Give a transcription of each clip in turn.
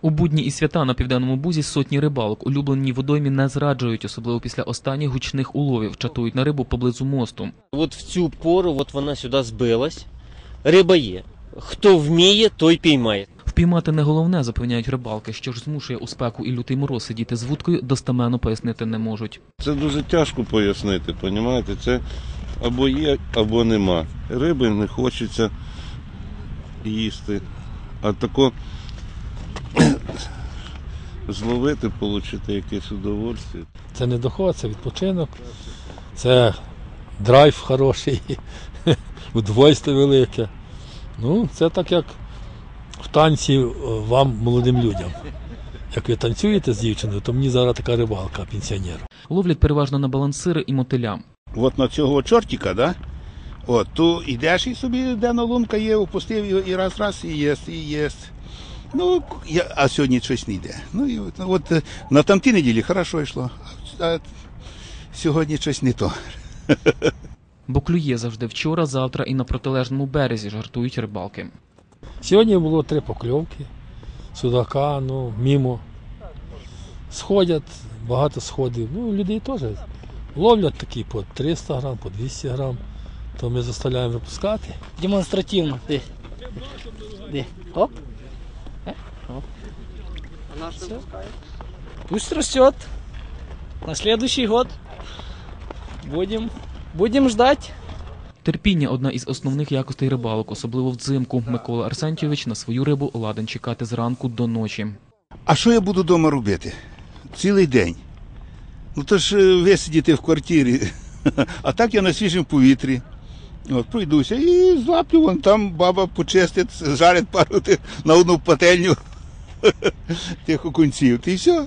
У будні і свята на південному бузі сотні рибалок. Улюблені водоймі не зраджують, особливо після останніх гучних уловів. Чатують на рибу поблизу мосту. От в цю пору от вона сюди збилась. Риба є. Хто вміє, той піймає. Впіймати не головне, запевняють рибалки. Що ж змушує у спеку і лютий мороз сидіти з вудкою, достеменно пояснити не можуть. Це дуже тяжко пояснити, понімаєте? Це або є, або нема. Риби не хочеться їсти. А тако зловити, отримати якесь удовольствие. Це не доход, це відпочинок, це драйв хороший, удовольствие велике. Ну, це так як в танці е, вам, молодим людям. Як ви танцюєте з дівчиною, то мені зараз така рибалка, пенсіонер. Ловлять переважно на балансири і мотиля. от на цього чортика, да? От, то йдеш і собі, де на лунка є, опустив його і раз, раз, і єсть, і єсть. Ну, я, а сьогодні щось не йде. Ну, і от, от е, на тамтій неділі хорошо йшло, а сьогодні щось не то. Бо клює завжди вчора, завтра і на протилежному березі, жартують рибалки. Сьогодні було три покльовки, судака, ну, мімо. Сходять, багато сходів. Ну, людей теж ловлять такі по 300 грам, по 200 грам. То ми заставляємо випускати. демонстративно. Де? Де? Оп. Всё. Пусть растет. На следующий год будем, будем ждать. Терпіння одна із основних якостей рибалок, особливо взимку. Микола Арсентьович на свою рибу ладен чекати зранку до ночі. А що я буду вдома робити? Цілий день. Ну то ж е, висидіти в квартирі. А так я на свіжому повітрі. От, пройдуся і злаплю, вон там баба почистить, жарить пару на одну пательню тих окунців. Й все.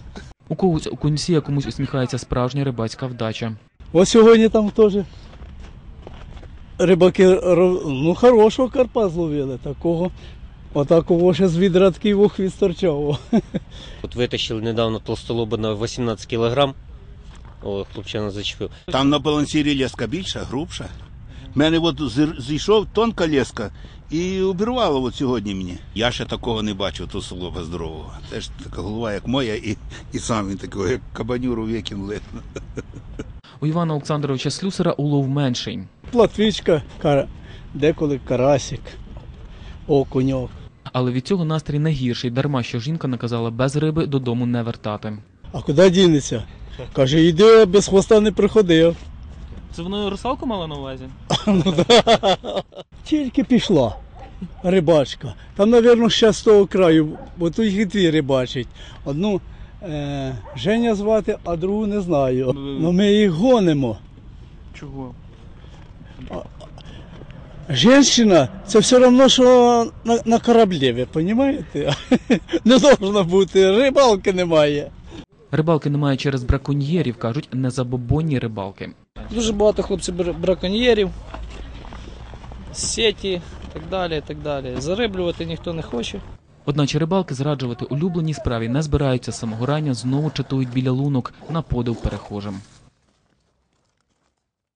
У когось у кунці, а комусь усміхається справжня рибацька вдача. Ось сьогодні там теж рибаки ну, хорошого карпа зловили, такого. Отакого ще з відра такий вухвіст торчав. От витащили недавно толстолоба на 18 кілограм. О, хлопчина зачепив. Там на балансірі леска більша, грубша. У мене от зійшов тонка леска і обірвало от сьогодні мені. Я ще такого не бачив, то солоба здорового. Теж така голова, як моя, і, і сам він такий, як кабанюру викинули. У Івана Олександровича Слюсера улов менший. Платвічка, кара... деколи карасик, окуньок. Але від цього настрій не гірший, дарма що жінка наказала без риби додому не вертати. А куди дінеться? Каже, йди без хвоста не приходив. Це воно русалку мала на увазі? Тільки пішла рибачка. Там, мабуть, ще з того краю, бо тут їх дві рибачить. Одну е, Женя звати, а другу не знаю. Ну ми їх гонимо. Чого? Женщина це все одно, що на, на кораблі, ви розумієте? Не должно бути, рибалки немає. Рибалки немає через браконьєрів, кажуть, незабобонні рибалки. Дуже багато хлопців браконьєрів, сеті, так далі, так далі. Зариблювати ніхто не хоче. Одначе рибалки зраджувати улюбленій справі не збираються самогорання, самого рання, знову чатують біля лунок на подив перехожим.